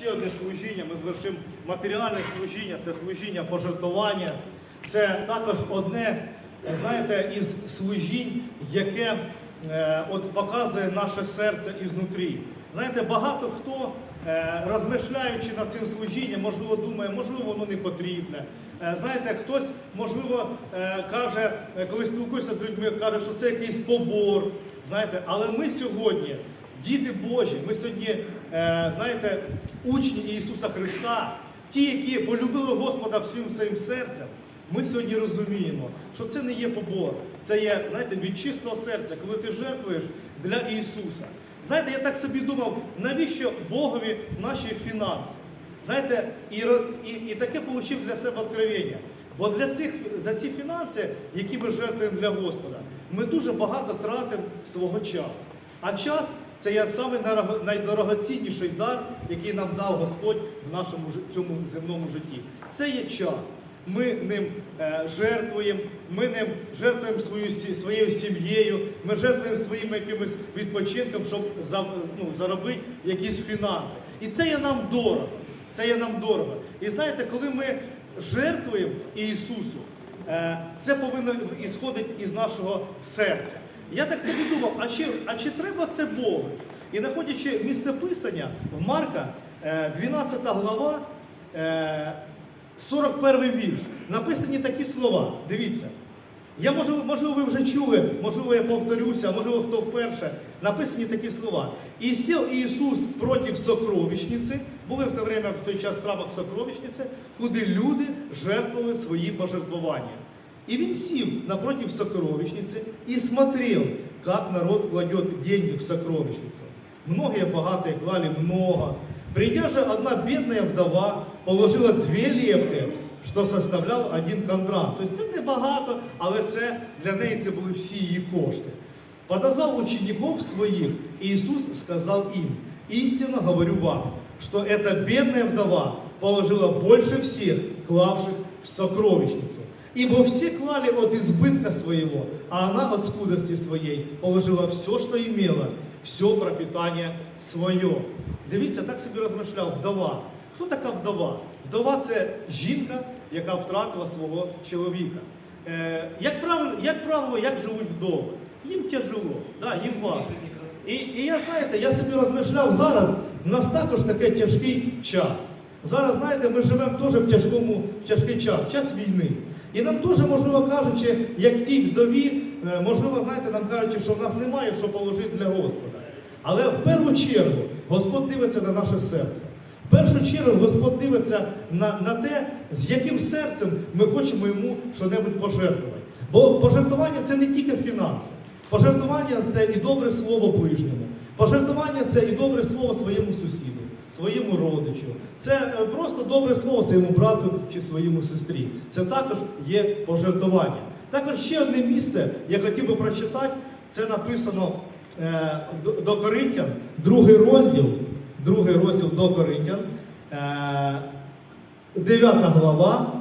Ще одне служіння, ми звершимо матеріальне служіння, це служіння пожертвування. Це також одне, знаєте, із служінь, яке е, от показує наше серце ізнутрі. Знаєте, багато хто, е, розмишляючи над цим служінням, можливо, думає, можливо, воно не потрібне. Е, знаєте, хтось, можливо, е, каже, е, коли спілкуєшся з людьми, каже, що це якийсь побор. Знаєте, але ми сьогодні, діти Божі, ми сьогодні, е, знаєте, учні Ісуса Христа, ті, які полюбили Господа всім своїм серцем, ми сьогодні розуміємо, що це не є побор, це є, знаєте, від чистого серця, коли ти жертвуєш для Ісуса. Знаєте, я так собі думав, навіщо Богові наші фінанси? Знаєте, і, і, і таке отримав для себе откровення. Бо для цих, за ці фінанси, які ми жертвуємо для Господа, ми дуже багато тратимо свого часу. А час це є самий найдорогоцінніший дар, який нам дав Господь в нашому цьому земному житті. Це є час. Ми ним е, жертвуємо, ми ним жертвуємо свою, своєю сім'єю, ми жертвуємо своїм якимось відпочинком, щоб ну, заробити якісь фінанси. І це є нам дорого. Це є нам дорого. І знаєте, коли ми жертвуємо Ісусу, е, це повинно ісходити із нашого серця. Я так собі думав, а чи, а чи треба це Богу? І знаходячи місце писання в Марка, е, 12 глава, е, 41 вірш, написані такі слова. Дивіться. Я можливо, можливо, ви вже чули, можливо, я повторюся, можливо, хто вперше. Написані такі слова. І сів Ісус проти сокровищниці, були в те в той час в храмах сокровищниці, куди люди жертвували свої пожертвування. И він сів напротив сокровищницы и смотрел, как народ кладет деньги в сокровищницу. Многие богатые клали много. Придя же одна бедная вдова положила две лепти, що составляв один кондрат. Тобто це не багато, але це для неї це були всі її кошти. Подозвав учеников своих, и Иисус сказал им, «Истинно говорю вам, что эта бедная вдова положила больше всех, клавших в сокровищницу. Ибо все клали от избытка своего, а она от скудости своей положила все, что имела, все пропитание свое». Дивіться, так собі розмишляв вдова. Хто така вдова? Вдова це жінка, яка втратила свого чоловіка. Е, як, правило, як правило, як живуть вдови? Їм тяжело, да, їм важко. І, і я знаєте, я собі розмишляв зараз, в нас також такий тяжкий час. Зараз, знаєте, ми живемо теж в тяжкому, в тяжкий час, час війни. І нам теж, можливо кажучи, як тій вдові, е, можливо, знаєте, нам кажуть, що в нас немає що положити для Господа. Але в першу чергу Господь дивиться на наше серце. В першу чергу Господь дивиться на, на те, з яким серцем ми хочемо йому що-небудь пожертвувати. Бо пожертвування це не тільки фінанси. Пожертвування це і добре слово ближньому. Пожертвування це і добре слово своєму сусіду, своєму родичу. Це е, просто добре слово своєму брату чи своєму сестрі. Це також є пожертвування. Також ще одне місце я хотів би прочитати. Це написано е, до, Коринтян, другий розділ, другий розділ до Коринтян, е, 9 глава,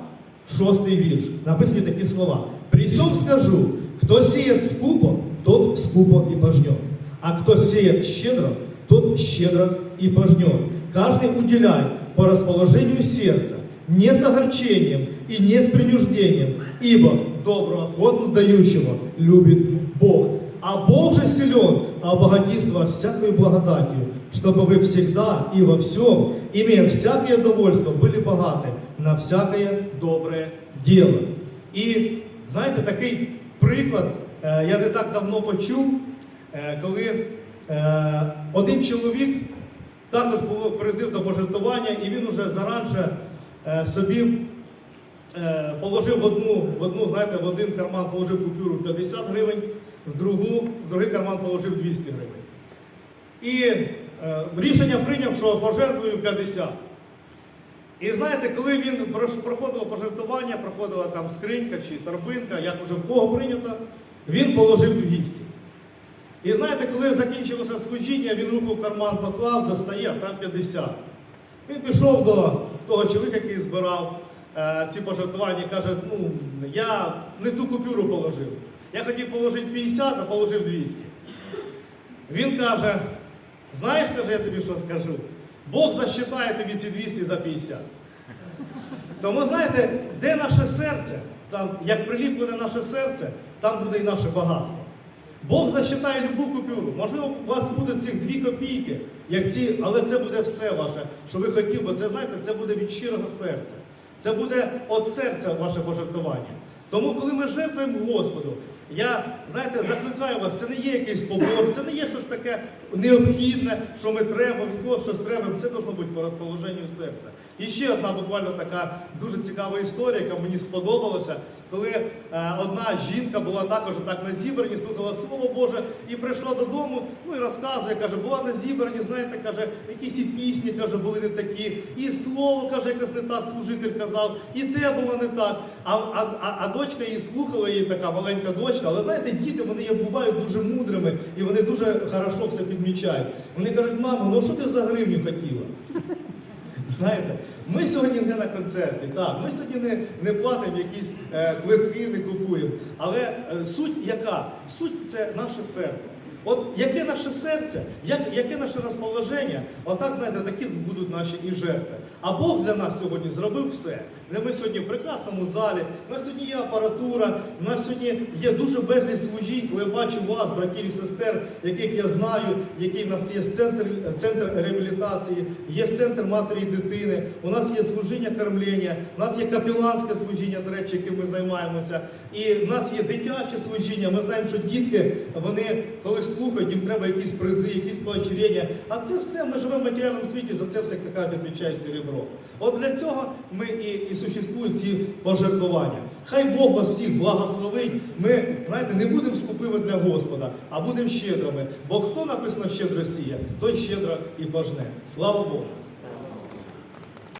6 вірш. Написані такі слова. При всем скажу, кто сеет скупо, тот скупо и пожнет. А кто сеет щедро, тот щедро и пожнет. Каждый уделяет по расположению сердца, не с огорчением и не с принуждением, ибо доброохотно дающего любит Бог. А Бог же силен, а обогатит вас всякой благодатью, чтобы вы всегда и во всем, имея всякое довольство, были богаты на всякое доброе дело. І знаєте, такий приклад е, я не так давно почув, е, коли е, один чоловік також був призив до пожертвування, і він уже заранше е, собі е, положив в одну, в одну, знаєте, в один карман положив купюру 50 гривень, в, другу, в другий карман положив 200 гривень. І е, рішення прийняв, що пожертвую 50. І знаєте, коли він проходило пожертвування, проходила там скринька чи торбинка, як уже в кого прийнято, він положив 200. І знаєте, коли закінчилося служіння, він руку в карман поклав, достає, там 50. Він пішов до того чоловіка, який збирав е, ці пожертвування, і каже, ну, я не ту купюру положив. Я хотів положити 50, а положив 200. Він каже, знаєш, каже, я тобі що скажу. Бог засчитає тобі ці 200 за 50. Тому знаєте, де наше серце, там, як приліплене наше серце, там буде і наше багатство. Бог засчитає любу купюру. Можливо, у вас буде цих дві копійки, як ці, але це буде все ваше, що ви хотіли, бо це знаєте, це буде від щирого серця. Це буде від серця ваше пожертвування. Тому, коли ми жертвуємо Господу, я знаєте, закликаю вас, це не є якийсь побор, це не є щось таке необхідне, що ми треба, від когось щось треба. Це должно бути по розположенню серця. І ще одна буквально така дуже цікава історія, яка мені сподобалася, коли е, одна жінка була також так на зібранні, слухала Слово Боже і прийшла додому, ну і розказує, каже, була на зібранні, знаєте, каже, якісь і пісні каже, були не такі, і слово каже, якось не так служитель казав, і те було не так. А, а, а, а дочка її слухала, її така маленька дочка, але знаєте, діти вони є, бувають дуже мудрими і вони дуже хорошо все підмічають. Вони кажуть, мамо, ну що ти за гривню хотіла? Знаєте, ми сьогодні не на концерті, так, ми сьогодні не, не платимо якісь е, квитки, не купуємо. Але е, суть яка? Суть це наше серце. От яке наше серце, як, яке наше розположення, отак, знаєте, такі будуть наші і жертви. А Бог для нас сьогодні зробив все. Ми сьогодні в прекрасному залі, у нас сьогодні є апаратура, у нас сьогодні є дуже безліч служінь, коли я бачу вас, братів і сестер, яких я знаю, який в нас є центр, центр реабілітації, є центр матері і дитини, у нас є служіння кормлення, у нас є капіланське служіння, до речі, яким ми займаємося. І в нас є дитяче служіння. Ми знаємо, що дітки, вони коли слухають, їм треба якісь призи, якісь поощрення. А це все ми живемо в матеріальному світі, за це все така відповідає серебро. От для цього ми і, і существують ці пожертвування. Хай Бог вас всіх благословить. Ми, знаєте, не будемо скупими для Господа, а будемо щедрими. Бо хто написано щедро сіє, той щедро і пожне. Слава Богу!